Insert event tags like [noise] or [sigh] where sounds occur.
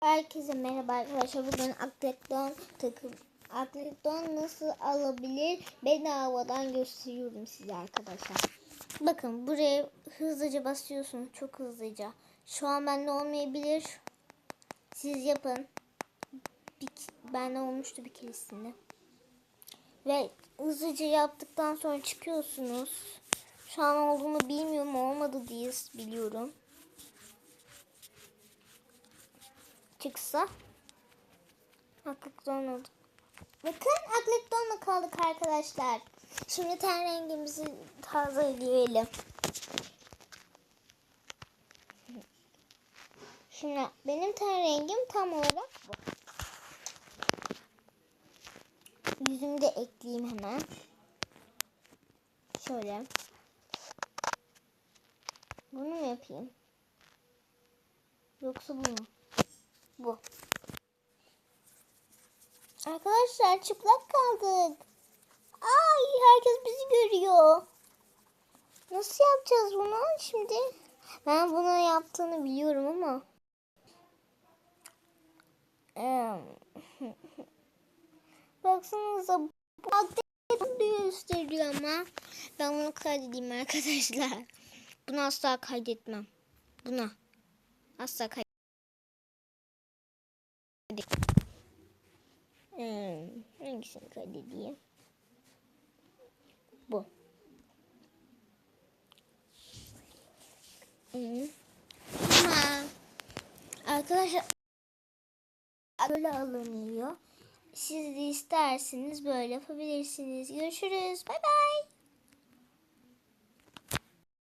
Herkese merhaba arkadaşlar. Bugün Atleton takım Atleton nasıl alabilir bedavadan gösteriyorum size arkadaşlar. Bakın buraya hızlıca basıyorsunuz. Çok hızlıca. Şu an bende olmayabilir. Siz yapın. Bir, bende olmuştu bir keresinde. Ve hızlıca yaptıktan sonra çıkıyorsunuz. Şu an olduğunu bilmiyorum olmadı diye biliyorum. Çıksa Aklıktan oldu. Bakın aklıktanla kaldık arkadaşlar. Şimdi ten rengimizi tazeleyelim. Şimdi benim ten rengim tam olarak bu. Yüzümü de ekleyeyim hemen. Şöyle. Bunu mu yapayım? Yoksa bu mu? Bu. Arkadaşlar çıplak kaldık. Ay herkes bizi görüyor. Nasıl yapacağız bunu şimdi? Ben bunu yaptığını biliyorum ama. [laughs] Baksanıza bu gösteriyor ama. Ben bunu kaydedeyim arkadaşlar. Bunu asla kaydetmem. Buna. Asla kaydetmem. Hmm, hangisini kaydedeyim? Bu. Hmm. Ama arkadaşlar böyle alınıyor. Siz de isterseniz böyle yapabilirsiniz. Görüşürüz. Bay bay.